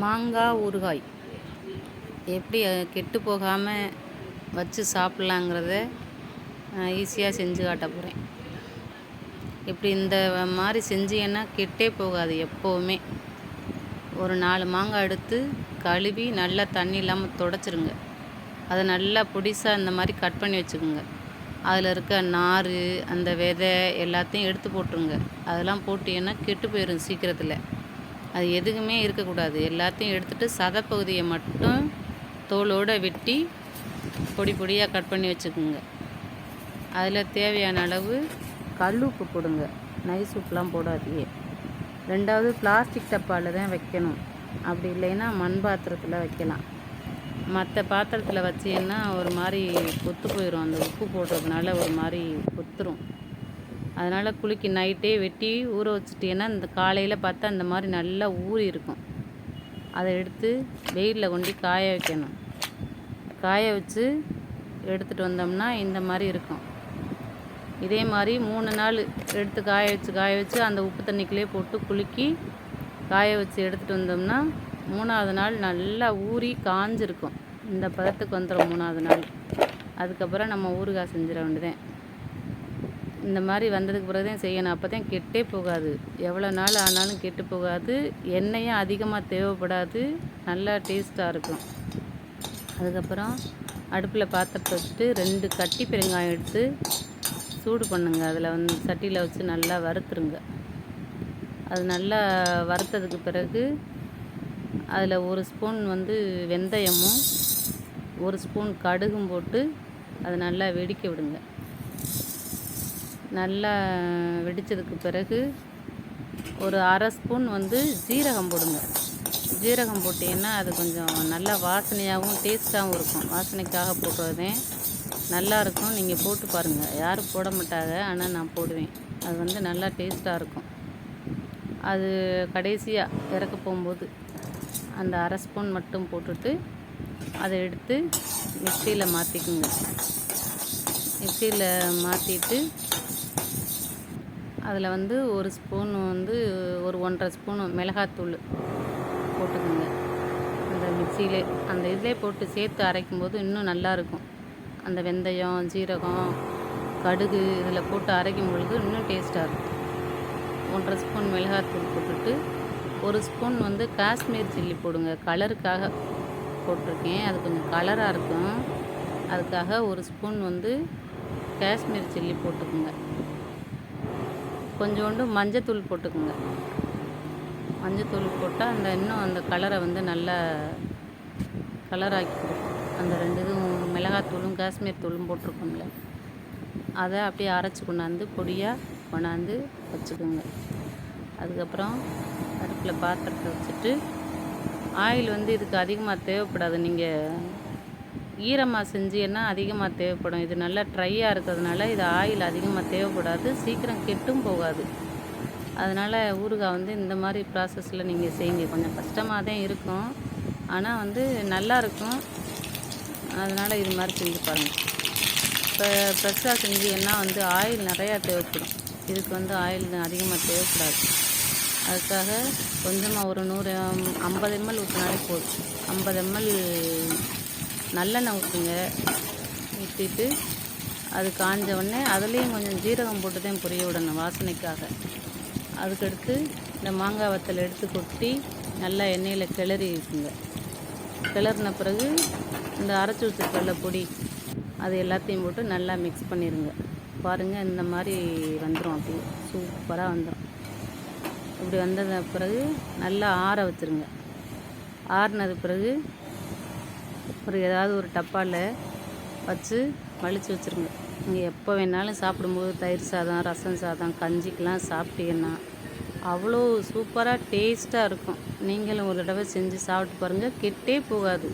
மாங்காய் ஊறுகாய். எப்படி கெட்டு போகாமல் வச்சு சாப்பிட்லாங்கிறத ஈஸியாக செஞ்சு காட்ட போகிறேன் இப்படி இந்த மாதிரி செஞ்சீங்கன்னா கெட்டே போகாது எப்போவுமே. ஒரு நாலு மாங்காய் எடுத்து கழுவி நல்லா தண்ணி இல்லாமல் தொடச்சிருங்க. அதை நல்லா பொடிசாக இந்த மாதிரி கட் பண்ணி வச்சுக்கோங்க. அதில் இருக்க நார் அந்த விதை எல்லாத்தையும் எடுத்து போட்டுருங்க. அதெல்லாம் போட்டீங்கன்னா கெட்டு போயிடும் சீக்கிரத்தில். அது எதுக்குமே இருக்கக்கூடாது. எல்லாத்தையும் எடுத்துகிட்டு சதைப்பகுதியை மட்டும் தோலோடு வெட்டி பொடி பொடியாக கட் பண்ணி வச்சுக்கோங்க. அதில் தேவையான அளவு கல் உப்பு போடுங்க. நைஸ் உப்புலாம் போடாதீங்க. ரெண்டாவது பிளாஸ்டிக் டப்பாவில் தான் வைக்கணும். அப்படி இல்லைன்னா மண் பாத்திரத்தில் வைக்கலாம். மற்ற பாத்திரத்தில் வச்சீங்கன்னா ஒரு மாதிரி கொத்து போயிடும் அந்த உப்பு போடுறதுனால ஒரு மாதிரி கொத்துரும். அதனால் குளிக்கி நைட்டே வெட்டி ஊற வச்சுட்டீங்கன்னா இந்த காலையில் பார்த்தா அந்த மாதிரி நல்லா ஊறி இருக்கும். அதை எடுத்து வெயிலில் கொண்டு காய வைக்கணும். காய வச்சு எடுத்துகிட்டு வந்தோம்னா இந்த மாதிரி இருக்கும். இதே மாதிரி மூணு நாள் எடுத்து காய வச்சு காய வச்சு அந்த உப்பு தண்ணிக்குள்ளே போட்டு குலுக்கி காய வச்சு எடுத்துகிட்டு வந்தோம்னா மூணாவது நாள் நல்லா ஊறி காஞ்சிருக்கும். இந்த பதத்துக்கு வந்துடும் மூணாவது நாள். அதுக்கப்புறம் நம்ம ஊறுகாய் செஞ்சிட வேண்டியதேன் இந்த மாதிரி வந்ததுக்கு பிறகு தான் செய்யணும். அப்போ தான் கெட்டே போகாது. எவ்வளோ நாள் ஆனாலும் கெட்டு போகாது. எண்ணெயும் அதிகமாக தேவைப்படாது. நல்லா டேஸ்ட்டாக இருக்கும். அதுக்கப்புறம் அடுப்பில் பாத்திரத்தை வச்சுட்டு ரெண்டு கட்டி பெருங்காயம் எடுத்து சூடு பண்ணுங்க. அதில் வந்து சட்டியில் வச்சு நல்லா வறுத்துருங்க. அது நல்லா வறுத்ததுக்கு பிறகு அதில் ஒரு ஸ்பூன் வந்து வெந்தயமும் ஒரு ஸ்பூன் கடுகும் போட்டு அதை நல்லா வெடிக்க விடுங்க. நல்லா வெடித்ததுக்கு பிறகு ஒரு அரை ஸ்பூன் வந்து ஜீரகம் போடுங்க. ஜீரகம் போட்டிங்கன்னா அது கொஞ்சம் நல்லா வாசனையாகவும் டேஸ்ட்டாகவும் இருக்கும். வாசனைக்காக போடுறதேன் நல்லா இருக்கும். நீங்கள் போட்டு பாருங்கள் யாரும் போட மாட்டாங்க. ஆனால் நான் போடுவேன். அது வந்து நல்லா டேஸ்ட்டாக இருக்கும். அது கடைசியாக இறக்க போகும்போது அந்த அரை ஸ்பூன் மட்டும் போட்டுட்டு அதை எடுத்து மிக்சியில் மாற்றிக்குங்க மிக்சியில் மாற்றிட்டு அதில் வந்து ஒரு ஸ்பூன் வந்து ஒரு ஒன்றரை ஸ்பூன் மிளகாத்தூள் போட்டுக்குங்க. அந்த மிக்சியிலே அந்த இதிலே போட்டு சேர்த்து அரைக்கும்போது இன்னும் நல்லாயிருக்கும். அந்த வெந்தயம் ஜீரகம் கடுகு இதில் போட்டு அரைக்கும் பொழுது இன்னும் டேஸ்ட்டாக இருக்கும். ஒன்றரை ஸ்பூன் மிளகாத்தூள் போட்டுட்டு ஒரு ஸ்பூன் வந்து காஷ்மீர் சில்லி போடுங்க. கலருக்காக போட்டிருக்கேன். அது கொஞ்சம் கலராக இருக்கும். அதுக்காக ஒரு ஸ்பூன் வந்து காஷ்மீர் சில்லி போட்டுக்குங்க. கொஞ்சோண்டு மஞ்சத்தூள் போட்டுக்குங்க. மஞ்சத்தூள் போட்டால் அந்த இன்னும் அந்த கலரை வந்து நல்லா கலராக்கி கொடுக்கும் அந்த ரெண்டு இதுவும் மிளகாத்தூளும் காஷ்மீர் தூளும் போட்டிருக்கோம்ல. அதை அப்படியே அரைச்சி கொண்டாந்து பொடியாக கொண்டாந்து வச்சுக்கோங்க. அதுக்கப்புறம் அடுப்பில் பாத்திரத்தை வச்சுட்டு ஆயில் வந்து இதுக்கு அதிகமாக தேவைப்படாது. நீங்கள் ஈரமாக செஞ்சீங்கன்னா அதிகமாக தேவைப்படும். இது நல்லா ட்ரையாக இருக்கிறதுனால இது ஆயில் அதிகமாக தேவைப்படாது. சீக்கிரம் கெட்டும் போகாது. அதனால் ஊறுகாய் வந்து இந்த மாதிரி ப்ராசஸில் நீங்கள் செய்யுங்க. கொஞ்சம் கஷ்டமாக தான் இருக்கும். ஆனால் வந்து நல்லாயிருக்கும் அதனால் இது மாதிரி செஞ்சு பாருங்கள் இப்போ ஃப்ரெஷ்ஷாக செஞ்சீங்கன்னா வந்து ஆயில் நிறையா தேவைப்படும். இதுக்கு வந்து ஆயில் அதிகமாக தேவைப்படாது. அதுக்காக கொஞ்சமாக ஒரு நூறு ஐம்பது எம்எல் ஊற்றினாலே போதும். ஐம்பது எம்எல் நல்லெண்ணெய் ஊற்றுங்க ஊற்றிட்டு அது காஞ்ச உடனே அதுலேயும் கொஞ்சம் ஜீரகம் போட்டு தான் பொரிய விடணும் வாசனைக்காக. அதுக்கடுத்து இந்த மாங்காய் வத்தல் எடுத்து கொட்டி நல்லா எண்ணெயில் கிளறி இருக்குங்க. கிளறின பிறகு இந்த அரைச்சி வச்சுருக்கல பொடி அது எல்லாத்தையும் போட்டு நல்லா மிக்ஸ் பண்ணிடுங்க பாருங்கள் இந்த மாதிரி வந்துடும் அப்படி சூப்பராக வந்துடும் இப்படி வந்தது பிறகு நல்லா ஆற வச்சுருங்க. ஆறினது பிறகு ஒரு ஏதாவது ஒரு டப்பாவில் வச்சு வலிச்சு வச்சுருங்க. நீங்கள் எப்போ வேணாலும் சாப்பிடும்போது தயிர் சாதம் ரசம் சாதம் கஞ்சிக்கெலாம் சாப்பிட்டீங்கன்னா அவ்வளோ சூப்பராக டேஸ்ட்டாக இருக்கும். நீங்களும் ஒரு தடவை செஞ்சு சாப்பிட்டு பாருங்கள் கெட்டே போகாது.